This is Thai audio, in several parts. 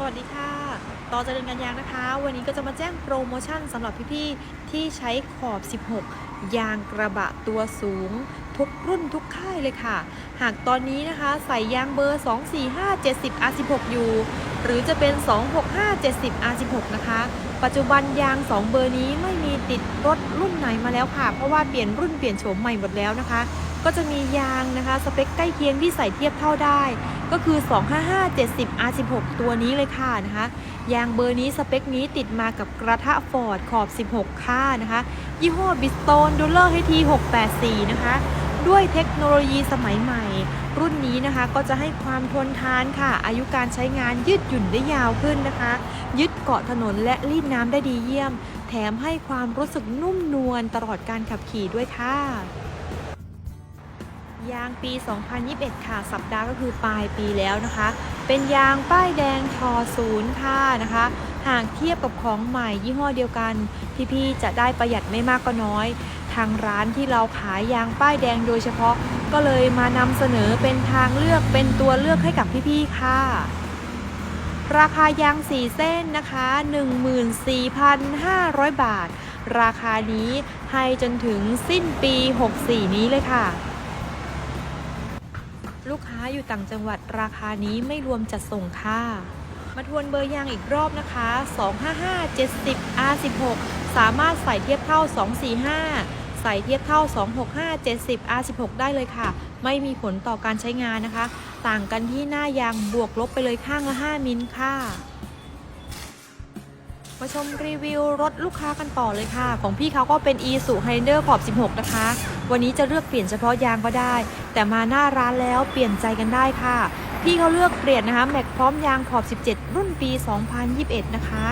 สวัสดีค่ะ ต่อจากเดินกันยางนะคะ วันนี้ก็จะมาแจ้งโปรโมชั่นสำหรับพี่ๆ ที่ใช้ขอบ 16 ยางกระบะตัวสูง ทุกรุ่นทุกค่ายเลยค่ะ หากตอนนี้นะคะใส่ยางเบอร์ 245 70 R16 อยู่ หรือจะเป็น 265 70 R16 นะคะ ปัจจุบันยาง 2 เบอร์นี้ไม่มีติดรถรุ่นไหนมาแล้วค่ะ เพราะว่าเปลี่ยนรุ่นเปลี่ยนโฉมใหม่หมดแล้วนะคะ ก็จะมียางนะคะ สเปคใกล้เคียงที่ใส่เทียบเท่าได้ ก็คือ 255 70 R16 ตัวนี้เลยค่ะนะคะ ยางเบอร์นี้สเปคนี้ติดมากับกระทะฟอร์ดขอบ 16 ค่านะคะ ยี่ห้อบิสโตนดูเลอร์ให้ที684 นะคะ ด้วยเทคโนโลยีสมัยใหม่ รุ่นนี้นะคะก็จะให้ความทนทานค่ะ อายุการใช้งานยืดหยุ่นได้ยาวขึ้นนะคะ ยึดเกาะถนนและรีดน้ำได้ดีเยี่ยม แถมให้ความรู้สึกนุ่มนวลตลอดการขับขี่ด้วยค่ะ ยางปี 2021 ค่ะ สัปดาห์ก็คือปลายปีแล้วนะคะ เป็นยางป้ายแดงทอศูนย์ค่ะนะคะ หากเทียบกับของใหม่ยี่ห้อเดียวกัน พี่ๆจะได้ประหยัดไม่มากก็น้อย ทางร้านที่เราขายยางป้ายแดงโดยเฉพาะ ก็เลยมานำเสนอเป็นทางเลือกเป็นตัวเลือกให้กับพี่ๆค่ะราคายาง4เส้นนะคะ 14,500 บาท ราคานี้ให้จนถึงสิ้นปี 64 นี้เลยค่ะ ลูกค้าอยู่ต่างจังหวัดราคานี้ไม่รวมจัดส่งค่ะ มาทวนเบอร์ยางอีกรอบนะคะ 255 70 R16 สามารถใส่เทียบเท่า 245 ใส่เทียบเท่า 265 70 R16 ได้เลยค่ะ ไม่มีผลต่อการใช้งานนะคะ ต่างกันที่หน้ายางบวกลบไปเลยข้างละ 5 มิลค่ะมาชมรีวิวรถลูกค้ากันต่อเลยค่ะ ของพี่เขาก็เป็น e s u h i g h l a n d e r ขอบ 16 นะคะ วันนี้จะเลือกเปลี่ยนเฉพาะยางก็ได้ แต่มาหน้าร้านแล้วเปลี่ยนใจกันได้ค่ะ พี่เขาเลือกเปลี่ยนนะคะแม็กพร้อมยางขอบ 17 รุ่นปี 2021 นะคะ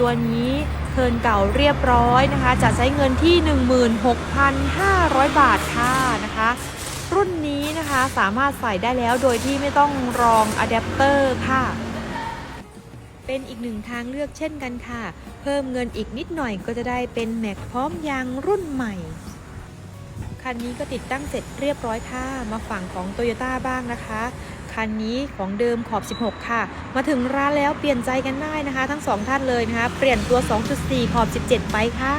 ตัวนี้เทินเก่าเรียบร้อยนะคะ จะใช้เงินที่ 16,500 บาทค่ะนะคะรุ่นนี้นะคะสามารถใส่ได้แล้วโดยที่ไม่ต้องรองอะแดปเตอร์ค่ะ เป็นอีกหนึ่งทางเลือกเช่นกันค่ะ เพิ่มเงินอีกนิดหน่อยก็จะได้เป็นแม็กพร้อมยางรุ่นใหม่ คันนี้ก็ติดตั้งเสร็จเรียบร้อยค่ะ มาฝั่งของ t o y ยต้บ้างนะคะ คันนี้ของเดิมขอบ 16 ค่ะ มาถึงร้านแล้วเปลี่ยนใจกันได้นะคะ ทั้งสองท่านเลยนะคะ เปลี่ยนตัว 2.4 ขอบ 17 ไปค่ะ